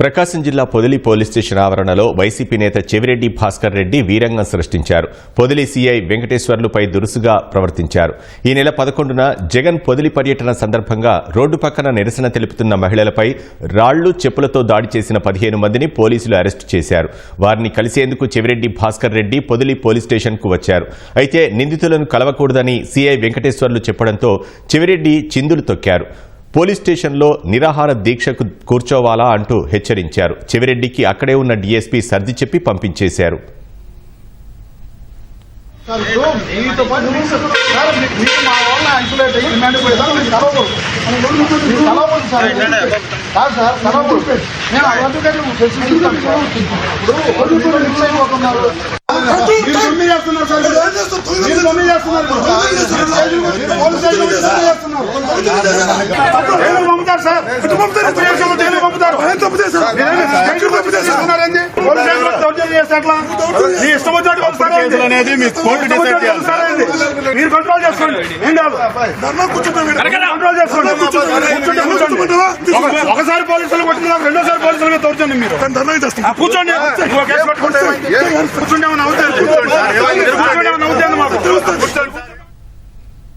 ప్రకాశం జిల్లా Podili police station ఆవరణలో YCP నేత చెవిరెడ్డి భాస్కర్ రెడ్డి వీరంగం సృష్టించారు. పొదిలి సీఐ వెంకటేశ్వర్లుపై దురుసుగా ప్రవర్తించారు. ఈ నెల పదకొండున జగన్ పొదిలి పర్యటన సందర్భంగా రోడ్డు పక్కన నిరసన తెలుపుతున్న మహిళలపై రాళ్ళు చెప్పులతో దాడి చేసిన పదిహేను మందిని పోలీసులు అరెస్టు చేశారు. వారిని కలిసేందుకు చెవిరెడ్డి భాస్కర్ రెడ్డి పొదిలి పోలీస్ స్టేషన్కు వచ్చారు. అయితే నిందితులను కలవకూడదని సీఐ వెంకటేశ్వర్లు చెప్పడంతో చెవిరెడ్డి చిందులు తొక్కారు. పోలీస్ స్టేషన్లో నిరాహార దీక్షకు కూర్చోవాలా అంటూ హెచ్చరించారు. చెవిరెడ్డికి అక్కడే ఉన్న డీఎస్పీ సర్ది చెప్పి పంపించేశారు. సార్ దొమ్మి చేస్తున్నారు సార్ మీరు దొమ్మి చేస్తున్నారు పంపుతారు సార్ జైలుకి పంపుతారు అనేది మీ కోర్టు డిసైడ్ చేయాలి. చేయాలి మీరు కంట్రోల్ చేసుకోండి. ఏం కాదు. కంట్రోల్ చేసుకోండి. కూర్చోండి. ఒకసారి పోలీసులు కొట్టిన రెండోసారి పోలీసులు తోర్చండి మీరు. కూర్చోండి. కూర్చోండి. మాకు